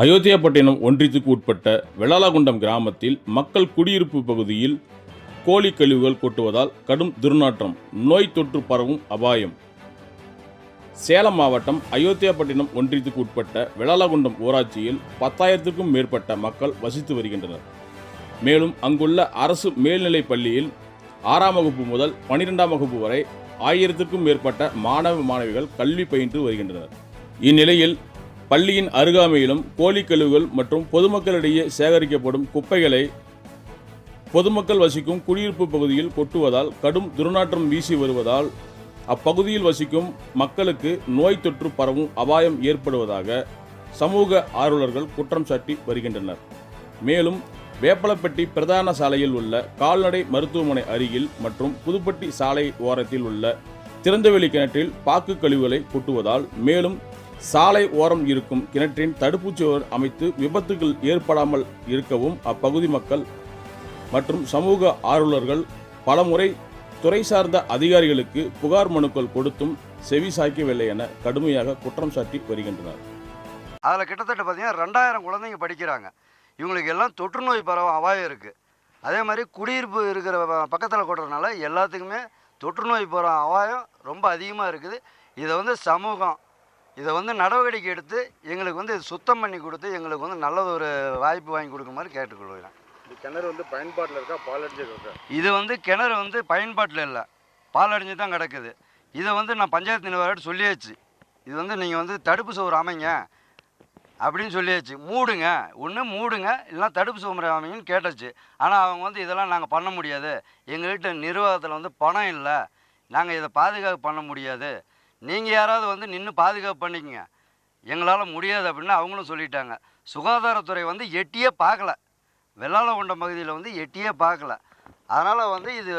அயோத்தியாப்பட்டினம் ஒன்றியத்துக்கு உட்பட்ட வெள்ளாளகுண்டம் கிராமத்தில் மக்கள் குடியிருப்பு பகுதியில் கோழி கழிவுகள் கொட்டுவதால் கடும் துர்நாற்றம் நோய் தொற்று பரவும் அபாயம். சேலம் மாவட்டம் அயோத்தியாப்பட்டினம் ஒன்றியத்துக்கு உட்பட்ட வெள்ளாளகுண்டம் ஊராட்சியில் பத்தாயிரத்துக்கும் மேற்பட்ட மக்கள் வசித்து வருகின்றனர். மேலும் அங்குள்ள அரசு மேல்நிலைப் பள்ளியில் ஆறாம் வகுப்பு முதல் பனிரெண்டாம் வகுப்பு வரை ஆயிரத்துக்கும் மேற்பட்ட மாணவ மாணவிகள் கல்வி பயின்று வருகின்றனர். இந்நிலையில் பள்ளியின் அருகாமையிலும் கோழி கழிவுகள் மற்றும் பொதுமக்களிடையே சேகரிக்கப்படும் குப்பைகளை பொதுமக்கள் வசிக்கும் குடியிருப்பு பகுதியில் கொட்டுவதால் கடும் துர்நாற்றம் வீசி வருவதால் அப்பகுதியில் வசிக்கும் மக்களுக்கு நோய் தொற்று பரவும் அபாயம் ஏற்படுவதாக சமூக ஆர்வலர்கள் குற்றம் சாட்டி வருகின்றனர். மேலும் வேப்பலப்பட்டி பிரதான சாலையில் உள்ள கால்நடை மருத்துவமனை அருகில் மற்றும் புதுப்பட்டி சாலை ஓரத்தில் உள்ள திறந்தவெளி கிணற்றில் பாக்கு கழிவுகளை கொட்டுவதால் மேலும் சாலை ஓரம் இருக்கும் கிணற்றின் தடுப்புச்சுவர் அமைத்து விபத்துகள் ஏற்படாமல் இருக்கவும் அப்பகுதி மக்கள் மற்றும் சமூக ஆர்வலர்கள் பலமுறை துறை சார்ந்த அதிகாரிகளுக்கு புகார் மனுக்கள் கொடுத்தும் செவி சாய்க்கவில்லை என கடுமையாக குற்றம் சாட்டி வருகின்றனர். அதில் கிட்டத்தட்ட பார்த்தீங்கன்னா ரெண்டாயிரம் குழந்தைங்க படிக்கிறாங்க. இவங்களுக்கு எல்லாம் தொற்று நோய் பரவ அபாயம் இருக்குது அதே மாதிரி குடியிருப்பு இருக்கிற பக்கத்தில் கொட்டுறதுனால எல்லாத்துக்குமே தொற்று நோய் போகிற அபாயம் ரொம்ப அதிகமாக இருக்குது. இதை வந்து சமூகம் இதை வந்து நடவடிக்கை எடுத்து எங்களுக்கு வந்து இது சுத்தம் பண்ணி கொடுத்து எங்களுக்கு வந்து நல்ல ஒரு வாய்ப்பு வாங்கி கொடுக்குமாறு கேட்டுக்கொள்கிறேன். கிணறு வந்து பயன்பாட்டில் இருக்கா? பாலடைஞ்சு இருக்கா? இது வந்து கிணறு வந்து பயன்பாட்டில் இல்லை. பால் அடைஞ்சு தான் கிடக்குது. இதை வந்து நான் பஞ்சாயத்து நிர்வாகிட்ட சொல்லியாச்சு. இது வந்து நீங்கள் வந்து தடுப்பு சுவர் அமைங்க அப்படின்னு சொல்லியாச்சு. மூடுங்க. ஒன்று மூடுங்க. இல்லைனா தடுப்பு சுவர் அமைங்கன்னு கேட்டாச்சு. ஆனால் அவங்க வந்து இதெல்லாம் நாங்கள் பண்ண முடியாது. எங்கள்கிட்ட நிர்வாகத்தில் வந்து பணம் இல்லை. நாங்கள் இதை பாதுகாப்பு பண்ண முடியாது. நீங்கள் யாராவது வந்து நின்று பாதுகாப்பு பண்ணிக்கங்க. எங்களால் முடியாது அப்படின்னு அவங்களும் சொல்லிட்டாங்க. சுகாதாரத்துறை வந்து எட்டியே பார்க்கல. வெள்ளாளகுண்டம் பகுதியில் வந்து எட்டியே பார்க்கல. அதனால் வந்து இது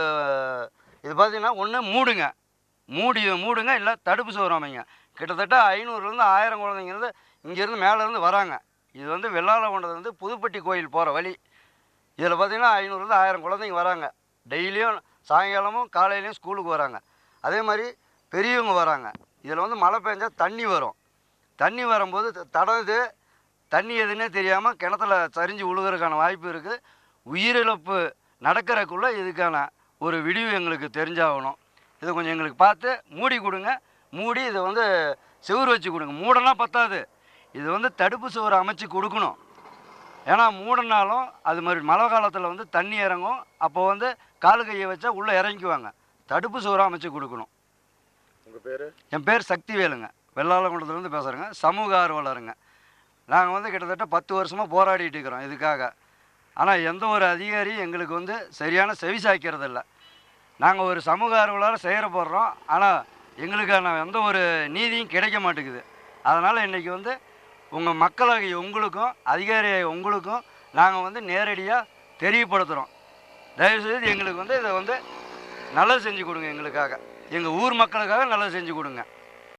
இது பார்த்தீங்கன்னா ஒன்று மூடுங்க. மூடி மூடுங்க இல்லை தடுப்பு சோறு அமைங்க. கிட்டத்தட்ட ஐநூறுலேருந்து ஆயிரம் குழந்தைங்கிறது இங்கேருந்து மேலேருந்து வராங்க. இது வந்து வெள்ளாளகுண்டத்துலேருந்து புதுப்பட்டி கோயில் போகிற வழி. இதில் பார்த்தீங்கன்னா ஐநூறுலேருந்து ஆயிரம் குழந்தைங்க வராங்க. டெய்லியும் சாயங்காலமும் காலையிலையும் ஸ்கூலுக்கு வராங்க. அதே மாதிரி பெரியவங்க வராங்க. இதில் வந்து மழை பெஞ்சால் தண்ணி வரும். தண்ணி வரும்போது தடவுது. தண்ணி எதுன்னே தெரியாமல் கிணத்துல சரிஞ்சு விழுகிறதுக்கான வாய்ப்பு இருக்குது உயிரிழப்பு நடக்கிறக்குள்ளே இதுக்கான ஒரு விடிவு எங்களுக்கு தெரிஞ்சாகணும். இதை கொஞ்சம் எங்களுக்கு பார்த்து மூடி கொடுங்க. மூடி இதை வந்து செவுரு வச்சு கொடுங்க. மூடனா பத்தாது. இது வந்து தடுப்பு சுவர் அமைச்சு கொடுக்கணும். ஏன்னா மூடனாலும் அது மாதிரி மழை காலத்தில் வந்து தண்ணி இறங்கும். அப்போ வந்து காலு கையை வச்சா உள்ளே இறங்கிக்குவாங்க. தடுப்பு சுவர் அமைச்சு கொடுக்கணும். உங்கள் பேர்? என் பேர் சக்திவேலுங்க. வெள்ளாளகுண்டத்துலேருந்து பேசுகிறேங்க சமூக ஆர்வலருங்க. நாங்கள் வந்து கிட்டத்தட்ட பத்து வருஷமாக போராடிட்டு இருக்கிறோம் இதுக்காக. ஆனால் எந்த ஒரு அதிகாரியும் எங்களுக்கு வந்து சரியான செவி சாய்க்கிறது இல்லை நாங்கள் ஒரு சமூக ஆர்வலராக செய்கிற போடுறோம். ஆனால் எங்களுக்கான எந்த ஒரு நீதியும் கிடைக்க மாட்டேங்குது. அதனால் இன்றைக்கி வந்து உங்கள் மக்களாகிய உங்களுக்கும் அதிகாரியாகிய உங்களுக்கும் நாங்கள் வந்து நேரடியாக தெரியப்படுத்துகிறோம் தயவுசெய்து எங்களுக்கு வந்து இதை வந்து நல்லது செஞ்சு கொடுங்க எங்களுக்காக. எங்கள் ஊர் மக்களுக்காக நல்லது செஞ்சு கொடுங்க.